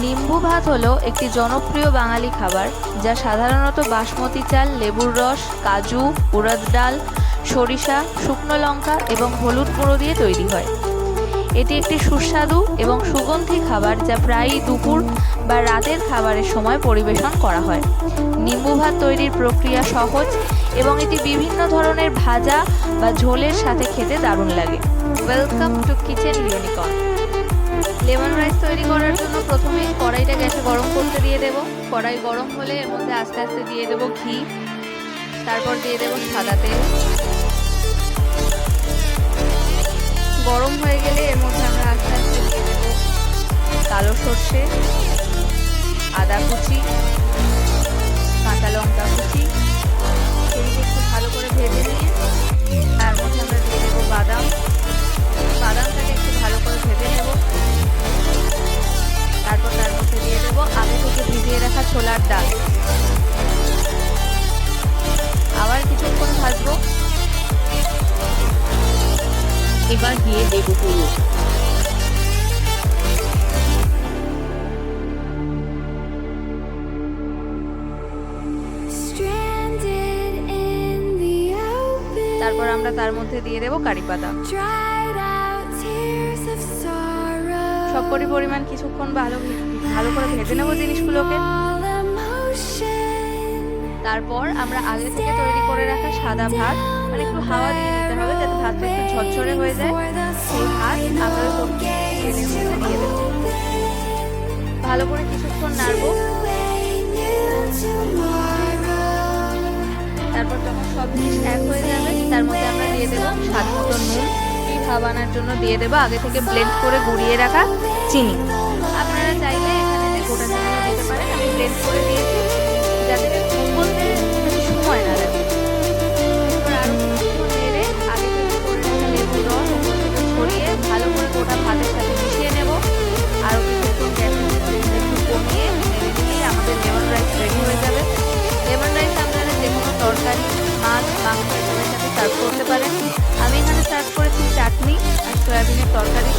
নিম্বু ভাত হলো একটি জনপ্রিয় বাঙালি খাবার যা সাধারণত বাসমতি চাল, লেবুর রস, কাজু, উড়দ ডাল, সরিষা, শুকনো লঙ্কা এবং হলুদ গুঁড়ো দিয়ে তৈরি হয়। এটি একটি সুস্বাদু এবং সুগন্ধি খাবার যা প্রায়ই দুপুর বা রাতের খাবারের সময় পরিবেশন করা হয়। নিম্বু ভাত তৈরির প্রক্রিয়া সহজ এবং এটি বিভিন্ন ধরনের ভাজা বা ঝোলের সাথে খেতে দারুণ লাগে। Welcome to kitchen unicorn lemon rice তৈরি করার জন্য প্রথমে কড়াইটা গ্যাসে গরম করতে দিয়ে দেব। কড়াই গরম হলে এর মধ্যে আস্তে আস্তে দিয়ে দেব ঘি। তারপর দিয়ে দেব সাদা তেল। গরম হয়ে গেলে এর মধ্যে আমরা আস্তে আস্তে দিয়ে দেব কালো সর্ষে, আদা কুচি, কাঁচা লঙ্কা কুচি ছোলার ডাল আবার কিছুক্ষণ ভাজবো এবার দিয়ে দেব হলুদ তারপর আমরা তার মধ্যে দিয়ে দেবো কারি পাতা. সবকটি পরিমাণ কিছুক্ষণ ভালো ভালো করে ভেজে নেব জিনিসগুলোকে। তারপর আমরা আগে থেকে তৈরি করে রাখা সাদা ভাত মানে একটু হাওয়া দিয়ে নিতে হবে যাতে ভাতটা একটু ঝরঝরে হয়ে যায়। সেই ভাত আমরা দিয়ে দেবো। ভালো করে কিছুক্ষণ নাড়বো। তারপর যখন সব জিনিস এক হয়ে যাবে, তার মধ্যে আমরা দিয়ে দেবো স্বাদ মতো নুন। ভাব আনার জন্য দিয়ে দেবো আগে থেকে ব্লেন্ড করে গুঁড়িয়ে রাখা চিনি। আপনারা চাইলে এখানে গোটা চিনি দিতে পারেন, আমি ব্লেন্ড করে দিয়েছি। doctor.